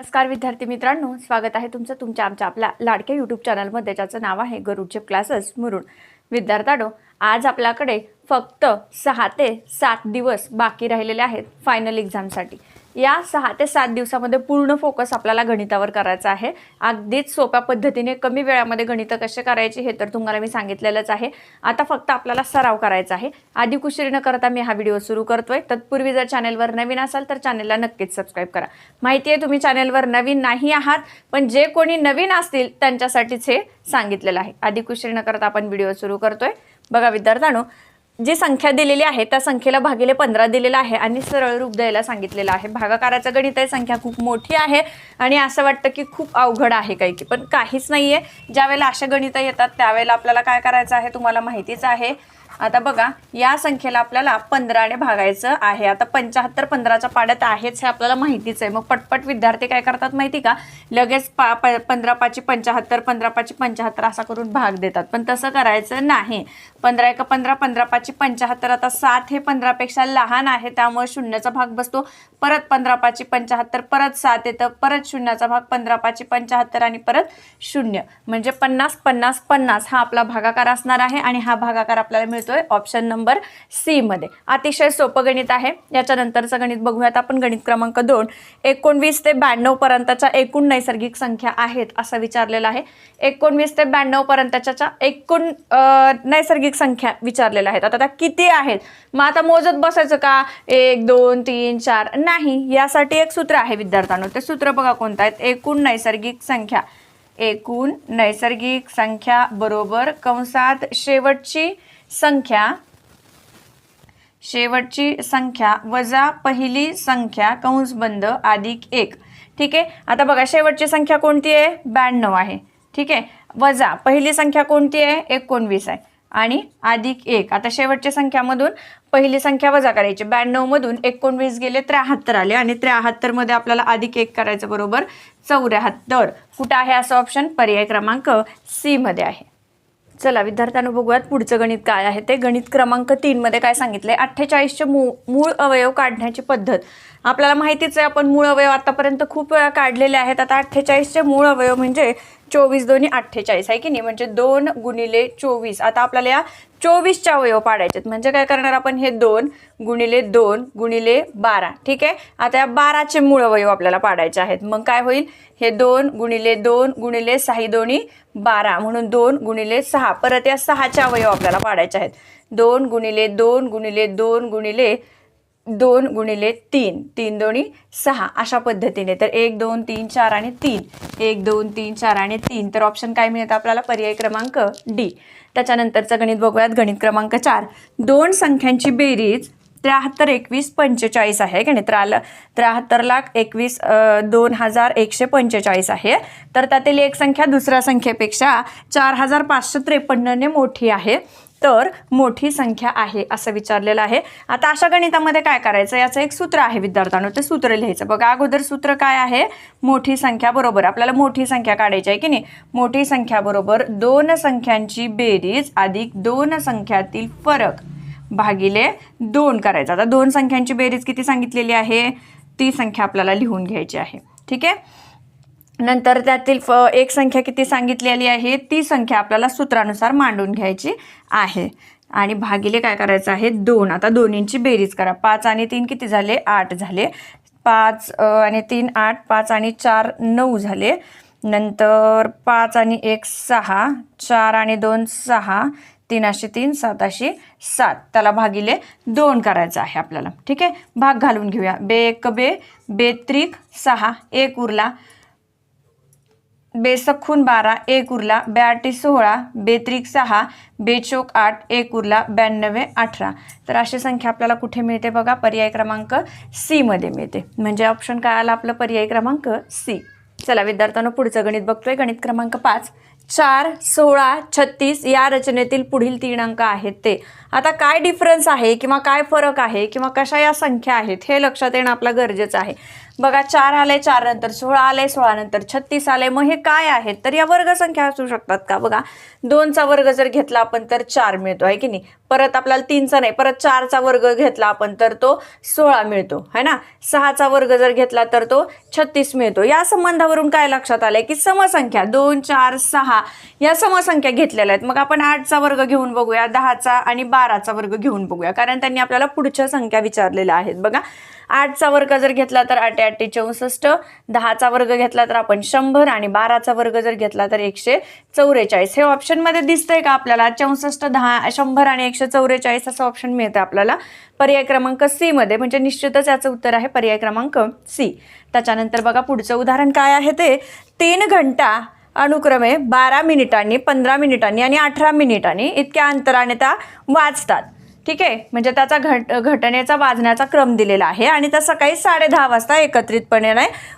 नमस्कार विद्यार्थी मित्रांनो स्वागत आहे तुमचं तुमच्या आमच्या आपल्या लाडक्या यूट्यूब चॅनलमध्ये ज्याचं नाव आहे गरुडचे क्लासेस मुरुड. विद्यार्थ्यानो आज आपल्याकडे फक्त सहा ते सात दिवस बाकी राहिलेले आहेत फायनल एक्झामसाठी या सहा ते सात दिवसामध्ये पूर्ण फोकस आपल्याला गणितावर करायचा आहे. अगदीच सोप्या पद्धतीने कमी वेळामध्ये गणितं कसे करायची हे तर तुम्हाला मी सांगितलेलंच आहे. आता फक्त आपल्याला सराव करायचा आहे. आधी कुशीरी न करता मी हा व्हिडिओ सुरू करतोय. तत्पूर्वी जर चॅनेलवर नवीन असाल तर चॅनेलला नक्कीच सबस्क्राईब करा. माहिती आहे तुम्ही चॅनेलवर नवीन नाही आहात पण जे कोणी नवीन असतील त्यांच्यासाठीच हे सांगितलेलं आहे. आधी कुशीरी न करता आपण व्हिडिओ सुरू करतोय. बघा विद्यार्थ्यांनो जी संख्या दिलेली आहे त्या संख्येला भागिले पंधरा दिलेला आहे आणि सरळ रूप द्यायला सांगितलेलं आहे. भागाकाराचं गणित आहे संख्या खूप मोठी आहे आणि असं वाटतं की खूप अवघड आहे काही की पण काहीच नाही आहे ज्यावेळेला अशा गणितं येतात त्यावेळेला आपल्याला काय करायचं आहे तुम्हाला माहितीच आहे. आता बघा या संख्येला आपल्याला पंधराने भागायचं आहे. आता पंच्याहत्तर पंधराच्या पाड्यात आहेच हे आपल्याला माहितीच आहे. मग पटपट विद्यार्थी काय करतात माहिती का? लगेच पा प पंधरा पाची पंच्याहत्तर पंधरा पाची पंच्याहत्तर असा करून भाग देतात. पण तसं करायचं नाही. पंधरा एक पंधरा पंधरा पाची पंच्याहत्तर आता सात हे पंधरापेक्षा लहान आहे त्यामुळे शून्याचा भाग बसतो. परत पंधरा पाची पंच्याहत्तर परत सात येतं. परत शून्याचा भाग पंधरा पाची पंच्याहत्तर आणि परत शून्य. म्हणजे पन्नास पन्नास पन्नास हा आपला भागाकार असणार आहे आणि हा भागाकार आपल्याला मिळतो. आहे ऑप्शन नंबर सी मध्ये. अतिशय सोपं गणित आहे. याच्यानंतरचं गणित बघूयात. आपण गणित क्रमांक दोन. एकोणवीस ते ब्याण्णव पर्यंतच्या एकूण नैसर्गिक संख्या आहेत असं विचारलेलं आहे. एकोणवीस ते ब्याण्णव पर्यंतच्या एकूण नैसर्गिक संख्या विचारलेल्या आहेत. आता त्या किती आहेत? मग आता मोजत बसायचं का? एक दोन तीन चार. नाही यासाठी एक सूत्र आहे विद्यार्थ्यांनो. ते सूत्र बघा कोणतं आहेत. एकूण नैसर्गिक संख्या. एकूण नैसर्गिक संख्या बरोबर कंसात शेवटची संख्या शेवटची संख्या वजा पहिली संख्या कंस बंद अधिक एक. ठीक आहे? आता बघा शेवटची संख्या कोणती आहे? ब्याण्णव आहे. ठीक आहे? वजा पहिली संख्या कोणती आहे? एकोणवीस आहे. आणि अधिक एक. आता शेवटच्या संख्यामधून पहिली संख्या वजा करायची. ब्याण्णवमधून एकोणवीस गेले त्र्याहत्तर आले. आणि त्र्याहत्तरमध्ये आपल्याला अधिक एक करायचं बरोबर. चौऱ्याहत्तर. कुठं आहे असं ऑप्शन पर्याय क्रमांक सीमध्ये आहे. चला विद्यार्थ्यांनो बघूयात पुढचं गणित काय आहे. ते गणित क्रमांक तीनमध्ये काय सांगितलंय? अठ्ठेचाळीसचे मूळ मूळ अवयव काढण्याची पद्धत. आपल्याला माहितीच आहे आपण मूळ अवयव आतापर्यंत खूप वेळा काढलेले आहेत. आता अठ्ठेचाळीसचे मूळ अवयव म्हणजे चोवीस दोन्ही अठ्ठेचाळीस आहे की नाही? म्हणजे दोन गुणिले चोवीस. आता आपल्याला या चोवीसच्या अवयव पाडायचे आहेत. म्हणजे काय करणार आपण? हे दोन गुणिले दोन गुणिले बारा. ठीक आहे? आता या बाराचे मूळ अवयव आपल्याला पाडायचे आहेत. मग काय होईल? हे दोन गुणिले दोन गुणिले सहा दोन्ही बारा. म्हणून दोन गुणिले सहा. परत या सहाचे अवयव आपल्याला पाडायचे आहेत. दोन गुणिले दोन गुणिले दोन गुणिले दोन गुणिले तीन. तीन दोन्ही सहा. अशा पद्धतीने. तर एक दोन तीन चार आणि तीन. एक दोन तीन चार आणि तीन. तर ऑप्शन काय मिळतं आपल्याला? पर्याय क्रमांक डी. त्याच्यानंतरचं गणित बघूयात. गणित क्रमांक चार. दोन संख्यांची बेरीज त्र्याहत्तर एकवीस पंचेचाळीस आहे. की नाही त्र्याला त्र्याहत्तर लाख एकवीस दोन हजार एकशे पंचेचाळीस आहे. तर त्यातील एक संख्या दुसऱ्या संख्येपेक्षा चार हजार पाचशे त्रेपन्नने मोठी आहे. तर मोठी संख्या आहे असं विचारलेलं आहे. आता अशा गणितामध्ये काय करायचं? याचं एक सूत्र आहे विद्यार्थ्यांनो ते सूत्र लिहायचं. बघा अगोदर सूत्र काय आहे? मोठी संख्या बरोबर. आपल्याला मोठी संख्या काढायची आहे की नाही? मोठी संख्या बरोबर दोन संख्यांची बेरीज अधिक दोन संख्यातील फरक भागिले दोन करायचं. आता दोन संख्यांची बेरीज किती सांगितलेली आहे? ती संख्या आपल्याला लिहून घ्यायची आहे. ठीक आहे? नंतर त्यातील फ एक संख्या किती सांगितलेली आहे ती संख्या आपल्याला सूत्रानुसार मांडून घ्यायची आहे. आणि भागिले काय करायचं आहे? दोन. आता दोन्हींची बेरीज करा. पाच आणि तीन किती झाले? आठ झाले. पाच आणि तीन आठ. पाच आणि चार नऊ झाले. नंतर पाच आणि एक सहा. चार आणि दोन सहा. तीन तीन सात सात. त्याला भागिले दोन करायचं आहे आपल्याला. ठीक आहे? भाग घालून घेऊया. बे एक बे. बेत्रिक सहा. एक उरला. बेसखून बारा एक उरला ब्याटी सोळा बेत्रिक सहा बेचोक आठ एक उरला ब्याण्णवे अठरा. तर अशी संख्या आपल्याला कुठे मिळते बघा? पर्याय क्रमांक सीमध्ये मिळते. म्हणजे ऑप्शन काय आला? आपलं पर्याय क्रमांक सी चला विद्यार्थ्यांना पुढचं गणित बघतोय. गणित क्रमांक पाच. चार सोळा छत्तीस या रचनेतील पुढील तीन अंक आहेत ते. आता काय डिफरन्स आहे किंवा काय फरक आहे किंवा कशा या संख्या आहेत हे लक्षात येणं आपलं गरजेचं आहे. बघा चार आले चार नंतर सोळा आले सोळा नंतर छत्तीस आले. मग हे काय आहेत? तर या वर्गसंख्या असू शकतात का? बघा दोनचा वर्ग जर घेतला आपण तर चार मिळतो आहे की नाही? परत आपल्याला तीनचा नाही परत चारचा वर्ग घेतला आपण तर तो सोळा मिळतो है ना? सहाचा वर्ग जर घेतला तर तो छत्तीस मिळतो. या संबंधावरून काय लक्षात आलंय की समसंख्या दोन चार सहा या समसंख्या घेतलेल्या आहेत. मग आपण आठचा वर्ग घेऊन बघूया दहाचा आणि बाराचा वर्ग घेऊन बघूया कारण त्यांनी आपल्याला पुढच्या संख्या विचारलेल्या आहेत. बघा आठचा वर्ग जर घेतला तर आठ आठे चौसष्ट दहाचा वर्ग घेतला तर आपण शंभर आणि बाराचा वर्ग जर घेतला तर एकशे चौवेचाळीस. हे ऑप्शनमध्ये दिसतंय का आपल्याला? चौसष्ट दहा शंभर आणि एकशे चौवेचाळीस असं ऑप्शन मिळतं आपल्याला. पर्याय क्रमांक सी मध्ये म्हणजे निश्चितच याचं उत्तर आहे पर्याय क्रमांक सी त्याच्यानंतर बघा पुढचं उदाहरण काय आहे ते. तीन घंटा अनुक्रमे बारा मिनिटांनी पंधरा मिनिटांनी आणि अठरा मिनिटांनी इतक्या अंतराने त्या वाचतात. ठीक आहे? म्हणजे त्याचा घट घटनेचा वाजण्याचा क्रम दिलेला आहे आणि त्या सकाळी साडे दहा वाजता एकत्रितपणे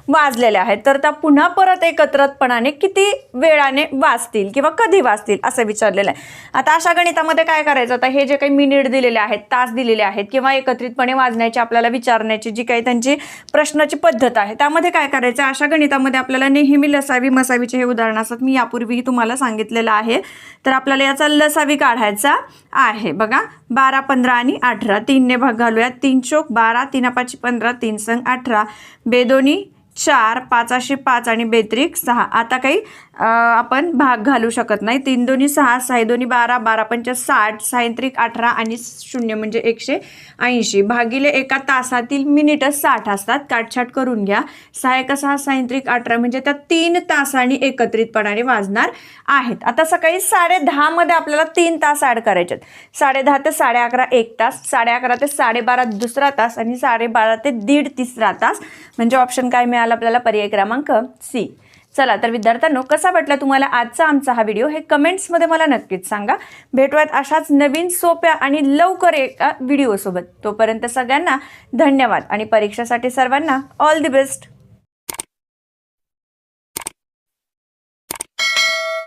वाजलेल्या आहेत. तर त्या पुन्हा परत एकत्रितपणाने किती वेळाने वाचतील किंवा कधी वाचतील असं विचारलेलं आहे. आता अशा गणितामध्ये काय करायचं? आता हे जे काही मिनिट दिलेले आहेत तास दिलेले आहेत किंवा एकत्रितपणे वाजण्याची आपल्याला विचारण्याची जी काही त्यांची प्रश्नाची पद्धत आहे त्यामध्ये काय करायचं? अशा गणितामध्ये आपल्याला नेहमी लसावी मसावीचे हे उदाहरण असतात. मी यापूर्वीही तुम्हाला सांगितलेलं आहे. तर आपल्याला याचा लसावी काढायचा आहे. बघा बारा बारा पंधरा आणि अठरा. तीनने भाग घालूया तीन चोक बारा तीन पाचशे पंधरा तीन संग अठरा. बेदोनी चार पाचाशे पाच आणि बेत्रिक सहा. आता काही आपण भाग घालू शकत नाही. तीन दोन्ही सहा सहा दोन्ही बारा बारा पंच साठ सायंत्रिक अठरा आणि शून्य म्हणजे एकशे ऐंशी. भागिले एका तासातील मिनिटं साठ असतात. काटछाट करून घ्या. सहा एका सहा सायंत्रिक अठरा म्हणजे त्या तीन तासांनी एकत्रितपणाने वाजणार आहेत. आता सकाळी साडे दहामध्ये आपल्याला तीन तास ॲड करायचे आहेत साडे दहा ते साडे अकरा एक तास साडे अकरा ते साडेबारा दुसरा तास आणि साडेबारा ते दीड तिसरा तास. म्हणजे ऑप्शन काय मिळाला आपल्याला पर्याय क्रमांक सी. चला तर विद्यार्थ्यांनो कसा वाटला तुम्हाला आजचा आमचा हा व्हिडिओ हे कमेंट्समध्ये मला नक्कीच सांगा. भेटूयात अशाच नवीन सोप्या आणि लवकर एका व्हिडिओसोबत. तोपर्यंत सगळ्यांना धन्यवाद आणि परीक्षेसाठी सर्वांना ऑल दी बेस्ट